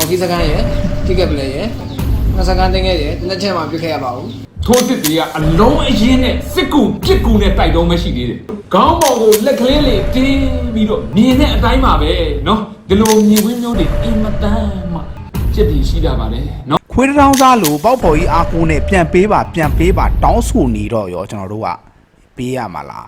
မော်ကီစကန်ရယ်တိကက်ပလေရယ်နှစ်စကန်တင်ခဲ့ရယ်တစ်လက်ချက်မှပြစ်ခဲ့ရပါဘူးထိုးစစ်တွေကအလုံးအရင်နဲ့စစ်ကူပြစ်ကူနဲ့တိုက်တုံးမရှိသေးတယ်။ခေါင်းပေါ်ကိုလက်ကလေးလေးတင်းပြီးတော့မြင်တဲ့အတိုင်းပါပဲနော်ဒီလိုမြင်ကွင်းမျိုးတွေအင်မတန်မှကြက်ပြီးရှိတာပါလေနော်ခွေးတောင်းစားလို့ပေါက်ဖော်ကြီးအားကိုးနဲ့ပြန်ပေးပါပြန်ပေးပါတောင်းဆိုနေတော့ရောကျွန်တော်တို့ကပေးရမှာလား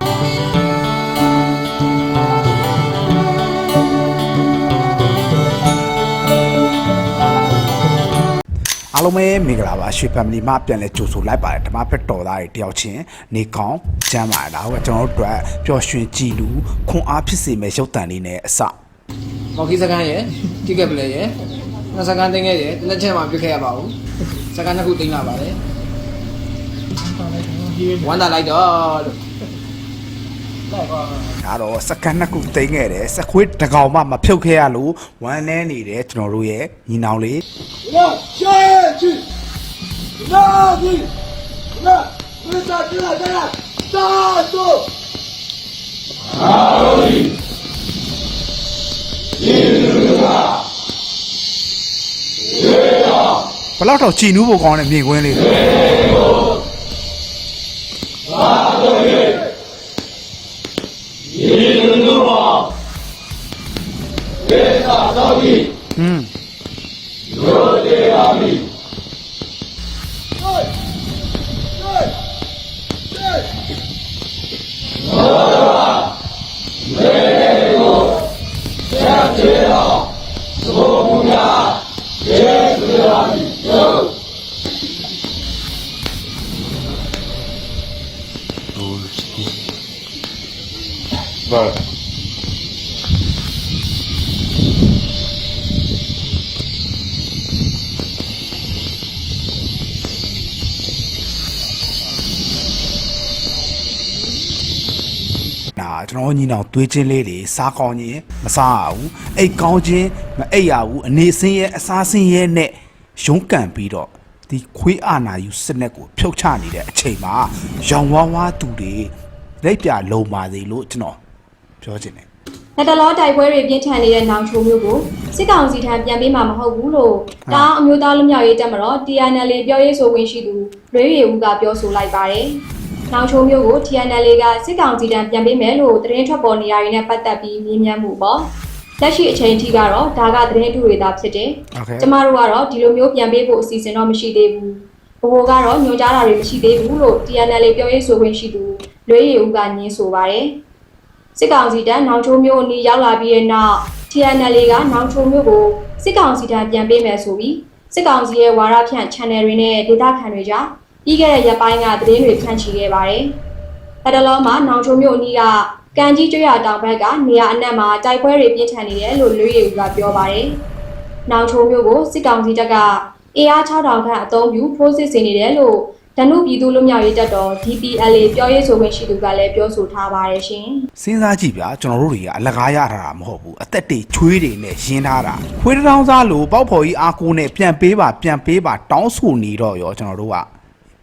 အားလုံးပဲမင်္ဂလာပါရွှေ family မှာပြန်လဲကြိုဆိုလိုက်ပါတယ်ဓမ္မဖက်တော်သားတွေတယောက်ချင်းနေကောင်းကျမ်းပါလားဟိုကကျွန်တော်တို့အတွက်ပျော်ရွှင်ကြည်လူခွန်အားဖြစ်စေမဲ့ရုပ်တံလေးနဲ့အစမော်ကီစကန်ရယ်တိကက်ပလေရယ်နှစ်စကန်တင်ခဲ့ရယ်တစ်လက်ချက်မှပြစ်ခဲ့ရပါဘူးစကန်တစ်ခုတင်လာပါတယ်ဝမ်းသာလိုက်တော့လို့ ဒါတော့စကန်နှစ်ခုတိမ့်ခဲ့တယ်စခွေးတကောင်မှမဖြုတ်ခဲ့ရလို့ဝမ်းလဲနေတယ်ကျွန်တော်တို့ရဲ့ညီနောင်လေးလာရှေ့ချီလာဒီလာဒီသာဒီလာဒီလာသာတို့ဟာဝီဒီလူကဘလောက်တော့ကြည်နူးဖို့ကောင်းတဲ့မြေကွင်းလေးဟာဝီ は現なさびうん。夜でありはいはいはい ကျွန်တော်ညီနောင်သွေးချင်းလေးတွေစားကောင်းခြင်းမစားရဘူးအိတ်ကောင်းခြင်းမအိတ်ရဘူးအနေစင်းရဲ့အစားစင်းရဲ့နဲ့ရုံးကန်ပြီးတော့ဒီခွေးအာနာယူစနက်ကိုဖြုတ်ချနေတဲ့အချိန်မှာရောင်ဝါးဝါးသူတွေလက်ပြလုံပါသေးလို့ကျွန်တော်ပြောချင်တယ်လက်တလောတိုက်ပွဲတွေပြင်းထန်နေတဲ့နောင်ချိုမျိုးကိုစစ်ကောင်စီထံပြန်ပေးမှာမဟုတ်ဘူးလို့တောင်းအမျိုးသားလူမျိုးရေးတက်မတော် TNL ပြောရေးဆိုဝင်ရှိသူလွေးရည်ဦးကပြောဆိုလိုက်ပါတယ်။ ။နောက်ချုံမျိုးကို TNL ကစစ်ကောင်စီတံပြန်ပေးမယ်လို့သတင်းထွက်ပေါ်နေရရင်နဲ့ပတ်သက်ပြီးမေးမြန်းမှုပေါ့။လက်ရှိအချိန်ထိကတော့ဒါကသတင်းတူတွေသာဖြစ်တယ်။ကျမတို့ကတော့ဒီလိုမျိုးပြန်ပေးဖို့အစီအစဉ်တော့မရှိသေးဘူး။ဘိုးကတော့ညွှန်ကြားတာတွေမရှိသေးဘူးလို့ TNL ပြောရေးဆိုခွင့်ရှိသူလွေးရီဦးကညင်းဆိုပါတယ်။စစ်ကောင်စီတံနောက်ချုံမျိုးအနီးရောက်လာပြီးတဲ့နောက် TNL ကနောက်ချုံမျိုးကိုစစ်ကောင်စီတံပြန်ပေးမယ်ဆိုပြီးစစ်ကောင်စီရဲ့ဝါရဖြန့် channel တွေနဲ့ဒေသခံတွေကြား ပြီးခဲ့တဲ့ရက်ပိုင်းကသတင်းတွေဖြန့်ချီခဲ့ပါတယ်။အဲဒါလောမှာနောင်ချိုမျိုးအနီးကကံကြီးကျွရတောင်ဘက်ကနေရာအနှံ့မှာတိုက်ပွဲတွေပြင်းထန်နေတယ်လို့လွေးရည်ကပြောပါတယ်။နောင်ချိုမျိုးကိုစစ်ကောင်စီတပ်ကအေအား6000ခန့်အသုံးပြုဖိုးစစ်ဆင်နေတယ်လို့ဒနုပြည်သူလူမျိုးရေးတပ်တော် DPLA ပြောရေးဆိုခွင့်ရှိသူကလည်းပြောဆိုထားပါတယ်ရှင်။စဉ်းစားကြည့်ဗျာကျွန်တော်တို့တွေကအလကားရထားတာမဟုတ်ဘူးအသက်တွေချွေးတွေနဲ့ရင်းထားတာခွေးတောင်းစားလို့ပေါက်ဖော်ကြီးအားကိုးနဲ့ပြန်ပေးပါပြန်ပေးပါတောင်းဆိုနေတော့ရောကျွန်တော်တို့က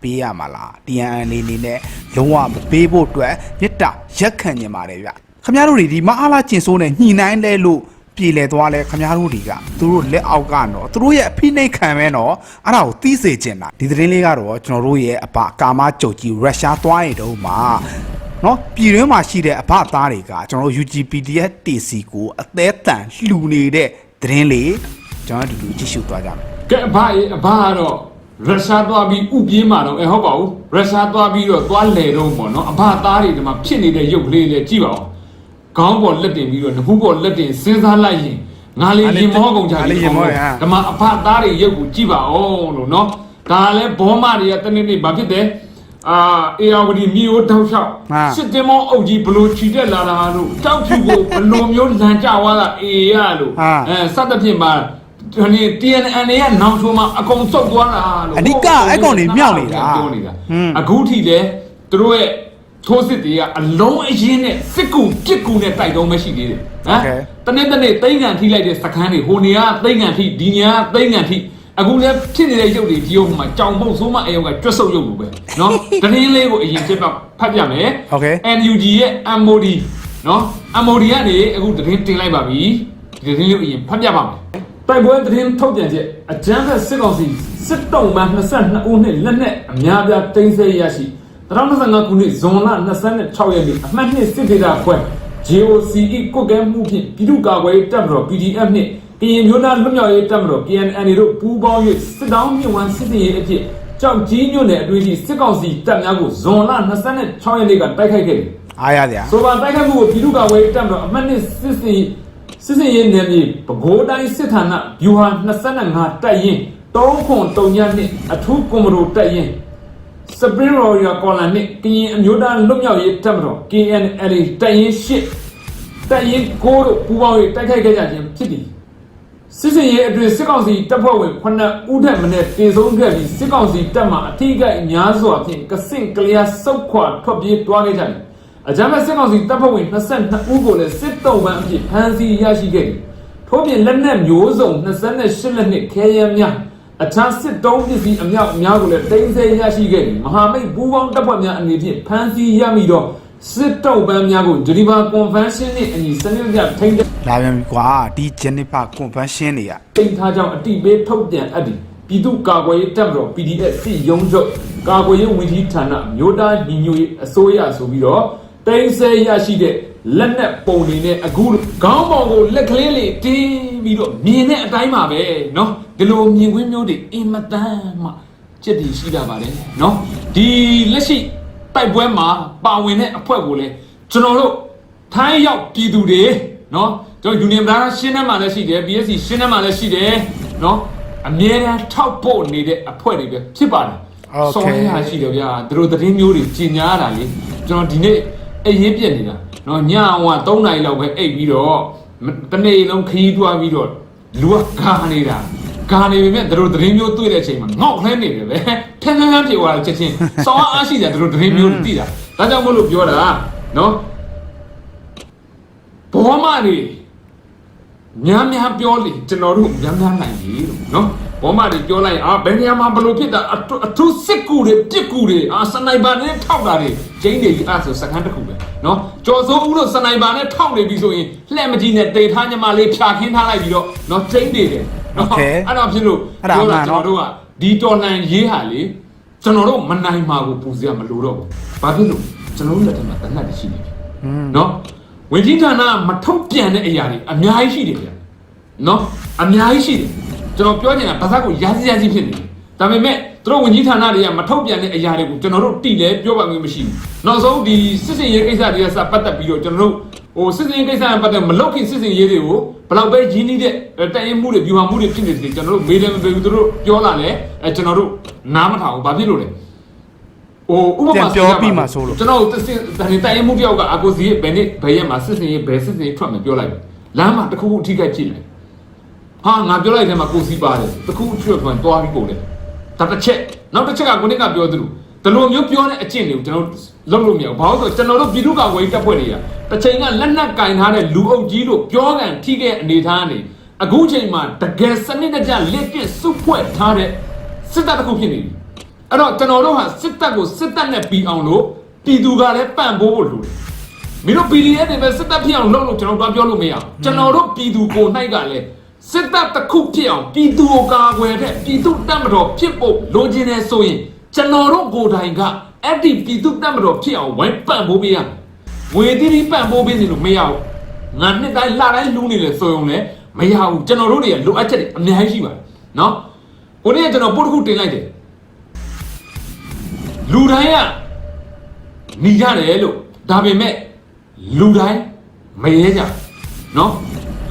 ပေးရမှာလား TNN အနေနဲ့လုံးဝမပေးဖို့အတွက်မြစ်တာရက်ခံနေပါတယ်ဗျခမရတို့တွေဒီမအားလားကျင်စိုးနဲ့ညှိနှိုင်းလဲလို့ပြည်လဲသွားလဲခမရတို့တွေကသူတို့လက်အောက်ကတော့သူတို့ရဲ့အဖိနှိတ်ခံပဲတော့အဲ့ဒါကိုတီးစေချင်တာဒီသတင်းလေးကတော့ကျွန်တော်တို့ရဲ့အပကာမကြုတ်ကြီးရုရှားသွားရင်တော့မှနော်ပြည်တွင်းမှာရှိတဲ့အဘသားတွေကကျွန်တော်တို့ UGPDF TC ကိုအသေးတန်လှူနေတဲ့သတင်းလေးကျွန်တော်တို့အတူတူကြည့်ရှုသွားကြမယ်ကဲအဘရေအဘကတော့ ရုရှားသွားပြီးဥပြေးမှာတော့အဲဟုတ်ပါဘူးရုရှားသွားပြီးတော့သွားလေတော့ပေါ့နော်အဘသားတွေဒီမှာဖြစ်နေတဲ့ရုပ်ကလေးလေးကြည့်ပါဦးခေါင်းပေါ်လက်တင်ပြီးတော့နဖူးပေါ်လက်တင်စဉ်းစားလိုက်ရင်ငါလေးရင်မောကုန်ကြတယ်ဒီမှာအဘသားတွေရုပ်ကိုကြည့်ပါဦးလို့နော်ဒါလည်းဘောမတွေကတနေ့နေ့ဘာဖြစ်တယ်အာအေယာဝတီမြို့တောက်လျှောက်စစ်တင်မောအုပ်ကြီးဘလို့ခြိတက်လာတာလို့တောက်ဖြူကိုဘလို့မျိုးလန်ကြသွားတာအေရလို့အဲစသဖြင့်မှာ ဒီ TNN ရဲ့နောက်ဆုံးမှာအကုန်စုပ်သွားတာလို့အဓိကအဲ့ကောင်တွေမြောက်နေတာပြောနေတာအခုထိလည်းသူတို့ရဲ့ထိုးစစ်တွေကအလုံးအရင်းနဲ့စစ်ကူပစ်ကူနဲ့တိုက်တုံးမရှိသေးတယ်ဟမ်တနေ့တနေ့တိမ့်ကန်ထိလိုက်တဲ့စကန်းတွေဟိုနေကတိမ့်ကန်ထိဒီညာကတိမ့်ကန်ထိအခုလည်းဖြစ်နေတဲ့ရုပ်တွေဒီရုပ်မှာကြောင်ပုတ်ဆိုးမအယောက်ကကျွတ်ဆုပ်ရုပ်လိုပဲနော်ဒရင်းလေးကိုအရင်ဖြစ်ပါဖတ်ပြမယ် NUG ရဲ့ MOD နော် MOD ကနေအခုဒရင်းတင်လိုက်ပါပြီဒီဒရင်းလေးကိုအရင်ဖတ်ပြပါမယ် တိုက်ပွဲသတင်းထုတ်ပြန်ချက်အကြမ်းဖက်စစ်ကောင်စီစစ်တုံးမှ22ဦးနှင့်လက်နက်အများပြားတင်ဆက်ရရှိ2025ခုနှစ်ဇွန်လ26ရက်နေ့အမှတ်2စစ်ဒေသခွဲ JOCE ကုတ်ကဲမှုဖြင့်ပြည်သူ့ကာကွယ်ရေးတပ်မတော် PDF နှင့်ကရင်မျိုးသားလွတ်မြောက်ရေးတပ်မတော် KNN တို့ပူးပေါင်း၍စစ်တောင်းမြင့်ဝမ်းစစ်စင်ရေးအဖြစ်ကြောက်ကြီးမြို့နယ်အတွင်းရှိစစ်ကောင်စီတပ်များကိုဇွန်လ26ရက်နေ့ကတိုက်ခိုက်ခဲ့တယ်အားရစရာဆိုပါတိုက်ခိုက်မှုကိုပြည်သူ့ကာကွယ်ရေးတပ်မတော်အမှတ်နှစ်စစ်စင် စစ်စင်ရေးနယ်မြေပဲခူးတိုင်းစစ်ဌာနဗျူဟာ25တပ်ရင်း3ခွန်3ညနှစ်အထူးကွန်မရိုတပ်ရင်း Spring Royal Column နှင့်ကရင်အမျိုးသားလွတ်မြောက်ရေးတပ်မတော် KNL တပ်ရင်း8တပ်ရင်း9တို့ပူးပေါင်း၍တိုက်ခိုက်ခဲ့ကြခြင်းဖြစ်သည်စစ်စင်ရေးအတွင်းစစ်ကောင်စီတပ်ဖွဲ့ဝင်9ဦးထက်မနည်းတေဆုံးခဲ့ပြီးစစ်ကောင်စီတပ်မှအထူးကအများစွာဖြင့်ကစင့်ကလျာစုတ်ခွာထွက်ပြေးတွားခဲ့ကြသည် အကြမ်းဖက်စစ်ကောင်စီတပ်ဖွဲ့ဝင်22ဦးကိုလည်းစစ်တုံးပန်းအဖြစ်ဖမ်းဆီးရရှိခဲ့သည်ထို့ပြင်လက်နက်မျိုးစုံ28လက်နှင့်ခဲယမ်းများအခြားစစ်တုံးပစ္စည်းအမြောက်အများကိုလည်းတင်ဆက်ရရှိခဲ့သည်မဟာမိတ်ပူးပေါင်းတပ်ဖွဲ့များအနေဖြင့်ဖမ်းဆီးရမိသောစစ်တုံးပန်းများကိုဂျနီဗာကွန်ဗင်းရှင်းနှင့်အညီစနစ်တကျထိန်းသိမ်းလာပြန်ပြီကွာဒီ Jennifer Convention တွေကတိမ်ထားကြောင်းအတိပေးထုတ်ပြန်အပ်သည်ပြည်သူ့ကာကွယ်ရေးတပ်မတော် PDF စစ်ရုံးချုပ်ကာကွယ်ရေးဝန်ကြီးဌာနမြို့သားညီညွတ်ရေးအစိုးရဆိုပြီးတော့ တင်ဆက်ရရှိတဲ့လက်နက်ပုံတွေနဲ့အခုခေါင်းပေါင်ကိုလက်ကလေးလေးတင်းပြီးတော့မြင်တဲ့အတိုင်းပါပဲเนาะဒီလိုမြင်ကွင်းမျိုးတွေအင်မတန်မှစက်တည်ရှိတာပါတယ်เนาะဒီလက်ရှိတိုက်ပွဲမှာပါဝင်တဲ့အဖွဲ့ကိုလည်းကျွန်တော်တို့ ထိုင်းရောက်ပြည်သူတွေเนาะကျွန်တော် Union Brother ရှင်းထဲမှာလည်းရှိတယ် BSC ရှင်းထဲမှာလည်းရှိတယ်เนาะအမြဲတမ်းထောက်ပို့နေတဲ့အဖွဲ့တွေပဲဖြစ်ပါတယ် Okay. စောရရှိတယ်ဗျာသူတို့သတင်းမျိုးတွေကျင်ညာရတာလေကျွန်တော်ဒီနေ့ အိပ်ရေးပြက်နေတာနော်ညဟိုက3နာရီလောက်ပဲအိပ်ပြီးတော့တနေ့လုံးခရီးတွားပြီးတော့လူကကာနေတာကာနေပေမဲ့တို့သတင်းမျိုးတွေ့တဲ့အချိန်မှာငေါက်လဲနေတယ်ပဲထန်းထန်းပြေသွားတာချက်ချင်းစောင်းအားရှိတယ်တို့သတင်းမျိုးသိတာဒါကြောင့်မို့လို့ပြောတာနော်ဘောမနေများများပြောလေကျွန်တော်တို့များများနိုင်ပြီလို့နော်ဘောမတွေပြောလိုက်အာဘယ်နေရာမှာဘလို့ဖြစ်တာအထုစစ်ကူတွေပစ်ကူတွေအာစနိုက်ပါတွေထောက်တာတွေ ကျင်းတွေကြီးအဲ့ဆိုစကန်တစ်ခုပဲနော်ကြော်စိုးဦးတို့စနိုက်ပါနဲ့ထောက်နေပြီဆိုရင်လှဲ့မကြီးနဲ့တေထားညမလေးဖြာခင်းထားလိုက်ပြီးတော့နော်ကျင်းတွေတယ်နော် Okay. အဲ့တော့ဖြစ်လို့အဲ့ဒါပြောမှတာန်ကျွန်နော်တော်တို့ကဒီတော်လန်ရေးဟာလေကျွန်တော်တို့မနိုင်မှာကိုပူစရာမလိုတော့ဘူးဘာဖြစ်လို့ကျွန်တော်တို့လက်ထက်မှာတနတ်တရှိနေပြီနော်ဝင်ကြီးဌာနကမထုတ်ပြန်တဲ့အရာတွေအများကြီးရှိတယ်ဗျာနော်အများကြီးရှိတယ်ကျွန်တော်ပြောချင်တာဗဇက်ကိုရာစီရာစီဖြစ်နေတယ်ဒါပေမဲ့ သူတို့ဝင်ကြီးဌာနတွေကမထုတ်ပြန်တဲ့အရာတွေကိုကျွန်တော်တို့တိလဲပြောပါမျိုးမရှိဘူးနောက်ဆုံးဒီစစ်စင်ရေးကိစ္စတွေကစပတ်သက်ပြီးတော့ကျွန်တော်တို့ဟိုစစ်စင်ရေးကိစ္စနဲ့ပတ်သက်မလောက်ခင်စစ်စင်ရေးတွေကိုဘယ်လောက်ပဲရင်းနှီးတဲ့တိုင်ရင်မှုတွေဗျူဟာမှုတွေဖြစ်နေတယ်ကျွန်တော်တို့မေးတယ်မပေးဘူးသူတို့ပြောလာလဲအဲကျွန်တော်တို့နားမထောင်ဘူးဘာဖြစ်လို့လဲဟိုဥပပြန်မာပြောပြီးမှဆိုလို့ကျွန်တော်တစ်စင်တန်တိုင်မှုတယောက်ကအကိုစီရဲ့ဘယ်နေ့ဘယ်ရက်မှာစစ်စင်ရေးဘယ်စစ်စင်ရေးထွက်မယ်ပြောလိုက်လမ်းမှာတစ်ခုခုအထိခိုက်ဖြစ်နေဟာငါပြောလိုက်တဲ့မှာကိုစီပါတယ်တစ်ခုအချွတ်မှန်သွားပြီးကုန်တယ် ဒါတစ်ချက်နောက်တစ်ချက်ကကိုနစ်ကပြောသလိုဒီလိုမျိုးပြောတဲ့အကျင့်တွေကိုကျွန်တော်လုပ်လို့မရဘူးဘာလို့ဆိုတော့ကျွန်တော်တို့ပြည်သူ့ကောင်ဝေးတပ်ဖွဲ့တွေကတစ်ချိန်ကလက်နက်ကင်ထားတဲ့လူအုပ်ကြီးတို့ပြောကန်ထိခဲ့အနေထားနေအခုချိန်မှာတကယ်စနစ်တကျလက်ကျစုဖွဲ့ထားတဲ့စစ်တပ်တစ်ခုဖြစ်နေပြီအဲ့တော့ကျွန်တော်တို့ဟာစစ်တပ်ကိုစစ်တပ်နဲ့ပြီးအောင်လို့ပြည်သူကလည်းပံ့ပိုးဖို့လိုတယ်မင်းတို့ PDF တွေပဲစစ်တပ်ဖြစ်အောင်လုပ်လို့ကျွန်တော်တို့ပြောလို့မရအောင်ကျွန်တော်တို့ပြည်သူကို၌ကလည်း စစ်တပ်တစ်ခုဖြစ်အောင်ပြည်သူကိုကာကွယ်တဲ့ပြည်သူတပ်မတော်ဖြစ်ဖို့လိုချင်နေဆိုရင်ကျွန်တော်တို့ကိုယ်တိုင်ကအဲ့ဒီပြည်သူတပ်မတော်ဖြစ်အောင်ဝိုင်းပံ့ပိုးပေးရမယ်။ငွေတိတိပံ့ပိုးပေးနေလို့မရဘူး။ငါနှစ်တိုင်းလတိုင်းလူးနေလေဆိုရင်လည်းမရဘူးကျွန်တော်တို့တွေကလိုအပ်ချက်တွေအများကြီးရှိပါတယ်နော်။ကိုနေ့ကကျွန်တော်ပို့တစ်ခုတင်လိုက်တယ်။လူတိုင်းကหนีရတယ်လို့ဒါပေမဲ့လူတိုင်းမရဲကြနော်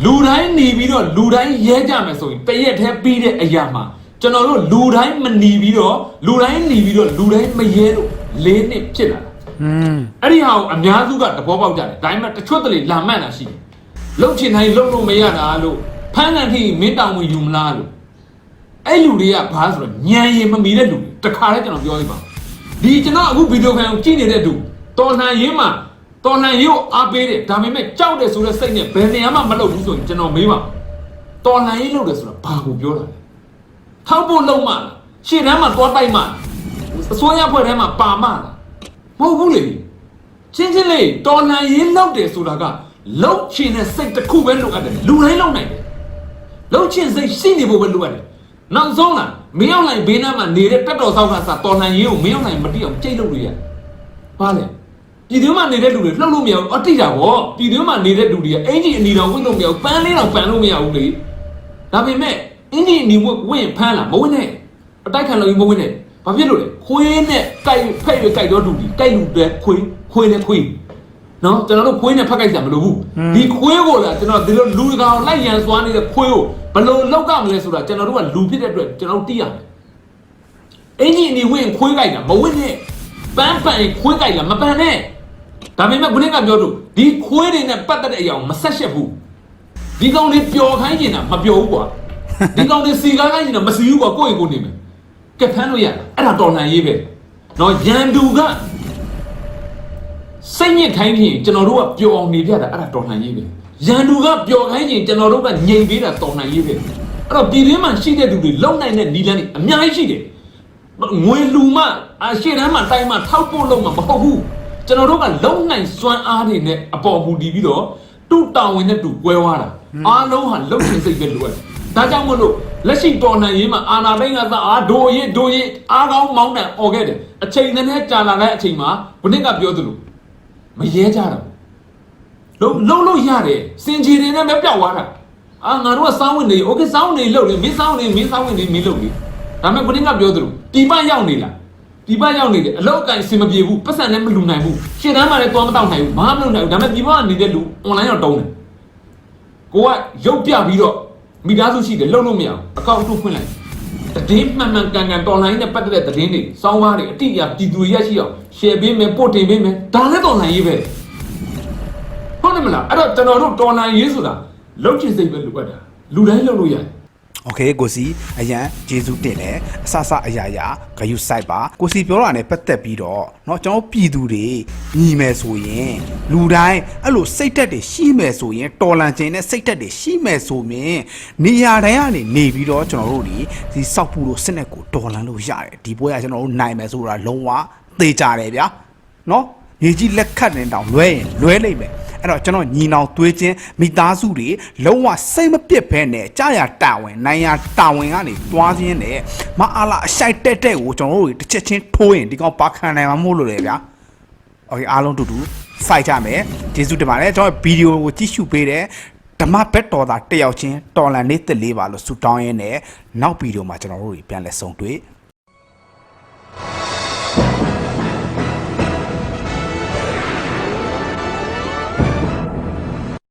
လူတိုင်းနေပြီးတော့လူတိုင်းရဲကြမယ်ဆိုရင်တရက်တည်းပြီးတဲ့အရာမှာကျွန်တော်တို့လူတိုင်းမနေပြီးတော့လူတိုင်းနေပြီးတော့လူတိုင်းမရဲလို့လေးနှစ်ဖြစ်လာတာอืมအဲ့ဒီဟာကိုအများစုကသဘောပေါက်ကြတယ်ဒါပေမဲ့တချို့တလေလာမှန်တာရှိတယ်လှုပ်ချင်တိုင်းလှုပ်လို့မရတာလို့ဖမ်းကန်ထိမင်းတောင်ဝင်ယူမလားလို့အဲ့လူတွေကဘာဆိုတော့ညံရင်မမီတဲ့လူတွေတခါတည်းကျွန်တော်ပြောလိုက်ပါဒီကျွန်တော်အခုဗီဒီယိုဖိုင်ကိုကြည့်နေတဲ့သူတော်လှန်ရေးမှာ တော်လှန်ရေးကိုအားပေးတယ်ဒါပေမဲ့ကြောက်တယ်ဆိုတဲ့စိတ်နဲ့ဘယ်နေရာမှမလုပ်ဘူးဆိုရင်ကျွန်တော်မေးပါတော်လှန်ရေးလုပ်တယ်ဆိုတာဘာကိုပြောတာလဲထောက်ဖို့လုံးမလားရှေ့တန်းမှာသွားတိုက်မလားအစိုးရဖွဲ့ထဲမှာပါမလားမဟုတ်ဘူးလေချင်းချင်းလေးတော်လှန်ရေးလုပ်တယ်ဆိုတာကလုံချင်တဲ့စိတ်တစ်ခုပဲလိုအပ်တယ်လူတိုင်းလုပ်နိုင်တယ်လှုပ်ချင်စိတ်ရှိနေဖို့ပဲလိုရတယ်နောက်ဆုံးလားမင်းအောင်နိုင်ဘေးနားမှာနေတဲ့တက်တော်ဆောက်ကစားတော်နိုင်ရေးကိုမင်းအောင်နိုင်မတိအောင်ကြိတ်လို့ရရဘာလဲ ပြည်သူမှာနေတဲ့လူတွေလှုပ်လို့မရဘူးအတိတာဗောပြည်သူမှာနေတဲ့လူတွေကအင်ဂျီအနီတော်ဝင်လို့မရဘူးပန်းလေးတော်ပန်းလို့မရဘူးလေဒါပေမဲ့အင်ဂျီအနီဝဝင်ဖမ်းလာမဝင်နဲ့အတိုက်ခံလို့မဝင်နဲ့ဘာဖြစ်လို့လဲခွေးနဲ့ကြိုက်ဖဲ့ရကြိုက်တော့လူဒီကြိုက်လူတွေခွေးခွေးနဲ့ခွေးနော်ကျွန်တော်တို့ခွေးနဲ့ဖက်ကြိုက်ကြမလို့ဘူးဒီခွေးကိုလာကျွန်တော်ဒီလိုလူတကောင်လိုက်ရန်သွားနေတဲ့ခွေးကိုဘယ်လိုလောက်ကမလဲဆိုတာကျွန်တော်တို့ကလူဖြစ်တဲ့အတွက်ကျွန်တော်တို့သိရမယ်အင်ကြီးအနီဝင်ခွေးကြိုက်တာမဝင်နဲ့ပန်းပန်ခွေးကြိုက်လားမပန်နဲ့ ဒါပေမဲ့ခုနကပြောလို့ဒီခွေးတွေနဲ့ပတ်သက်တဲ့အရာကိုမဆက်ရှက်ဘူးဒီကောင်တွေပျော်ခိုင်းနေတာမပျော်ဘူးကွာဒီကောင်တွေစီကားခိုင်းနေတာမစီဘူးကွာကိုယ့်ရင်ကိုယ်နေမယ်ကဲဖမ်းလို့ရတာအဲ့ဒါတော်လှန်ရေးပဲနော်ရန်သူကစိတ်ညစ်ခိုင်းရင်ကျွန်တော်တို့ကပျော်အောင်နေပြတာအဲ့ဒါတော်လှန်ရေးပဲရန်သူကပျော်ခိုင်းရင်ကျွန်တော်တို့ကငြိမ်ပေးတာတော်လှန်ရေးပဲအဲ့တော့ပြည်တွင်းမှာရှိတဲ့သူတွေလုံနိုင်တဲ့နီလန်းတွေအများကြီးရှိတယ်ငွေလူမအရှိတန်းမှာတိုင်းမှာထောက်ပို့လုံးမှာမဟုတ်ဘူး ကျွန်တော်တို့ကလုံနိုင်စွမ်းအားတွေနဲ့အပေါ်မူတည်ပြီးတော့တူတောင်းဝင်တဲ့တူကွဲသွားတာအားလုံးဟာလုံချင်စိတ်ပဲလိုအပ်တယ်ဒါကြောင့်မလို့လက်ရှိတော်လှန်ရေးမှာအာနာတိုင်းကသာအာဒိုရစ်ဒိုရစ်အားကောင်းမောင်းတန်អော်ခဲ့တယ်အချိန်နဲ့နဲ့ကြာလာတဲ့အချိန်မှာဘုနစ်ကပြောသလို မရဲကြတော့လုံးလုံးလို့ရတယ်စင်ကြီးတွေနဲ့မပြောက်သွားတာအာငါတို့ကစောင်းဝင်နေโอเคစောင်းနေလို့လေမင်းစောင်းနေမင်းစောင်းဝင်နေမင်းလို့လေဒါပေမဲ့ကိုတင်းကပြောသလိုဒီပရောက်နေလား ဒီပရောက်နေတယ်အလောက်အကင်စင်မပြေဘူးပတ်စံနဲ့မလူနိုင်ဘူးရှင်းတန်းမှလည်းသွားမတော့နိုင်ဘူးဘာမှမလုပ်နိုင်ဘူးဒါပေမဲ့ဒီဘကနေတဲ့လူ online တော့တုံးတယ်ကိုကရုပ်ပြပြီးတော့မိသားစုရှိတယ်လုံးလို့မရဘူးအကောင့်ထုတ်ဖွင့်လိုက်တည်င်းမှန်မှန်ကန်ကန်တော်လိုင်းနဲ့ပတ်သက်တဲ့သတင်းတွေစောင်းပါးတွေအတိအကျပြည်သူရရှိအောင် share ပေးမယ်ပို့တင်ပေးမယ်ဒါလည်းတော်လိုင်းရေးပဲဟုတ်တယ်မလားအဲ့တော့ကျွန်တော်တို့တော်လိုင်းရေးဆိုတာလုံးချင်စိတ်ပဲလိုအပ်တာလူတိုင်းလုပ်လို့ရတယ် โอเคကိုစီအရန်ဂျေစုတင်တယ်အဆဆအရာရာဂယုစိုက်ပါကိုစီပြောတာ ਨੇ ပတ်သက်ပြီးတော့เนาะကျွန်တော်ပြည်သူတွေညီမယ်ဆိုရင်လူတိုင်းအဲ့လိုစိတ်တက်တွေရှိမယ်ဆိုရင်တော်လန်ခြင်းနဲ့စိတ်တက်တွေရှိမယ်ဆိုရင်နေရာတိုင်းကနေနေပြီးတော့ကျွန်တော်တို့ဒီဒီစောက်ပူလို့စစ်နဲ့ကိုတော်လန်လို့ရတယ်ဒီပွဲကကျွန်တော်တို့နိုင်မယ်ဆိုတာလုံးဝသေချာတယ်ဗျာเนาะရေကြီးလက်ခတ်နေတောင်လွဲရင်လွဲလိုက်မယ် အဲ့တော့ကျွန်တော်ညီနောင်သွေးချင်းမိသားစုတွေလုံးဝစိတ်မပစ်ဘဲနဲ့ကြာရတာဝန်နိုင်ရတာဝန်ကနေတွားခြင်းနဲ့မအားလာအရှိုက်တက်တက်ကိုကျွန်တော်တို့တစ်ချက်ချင်းထိုးရင်ဒီကောင်ပါခံနိုင်မှာမို့လို့လေဗျာ။ Okay အားလုံးတူတူစိုက်ကြမယ်။ဂျေစုတင်ပါတယ်ကျွန်တော်ဗီဒီယိုကိုကြည့်ရှုပေးတယ်ဓမ္မဘက်တော်သားတယောက်ချင်းတော်လန်လေးတစ်လေးပါလို့ဆူတောင်းရင်းနဲ့နောက်ဗီဒီယိုမှာကျွန်တော်တို့ပြန်လည်ဆုံတွေ့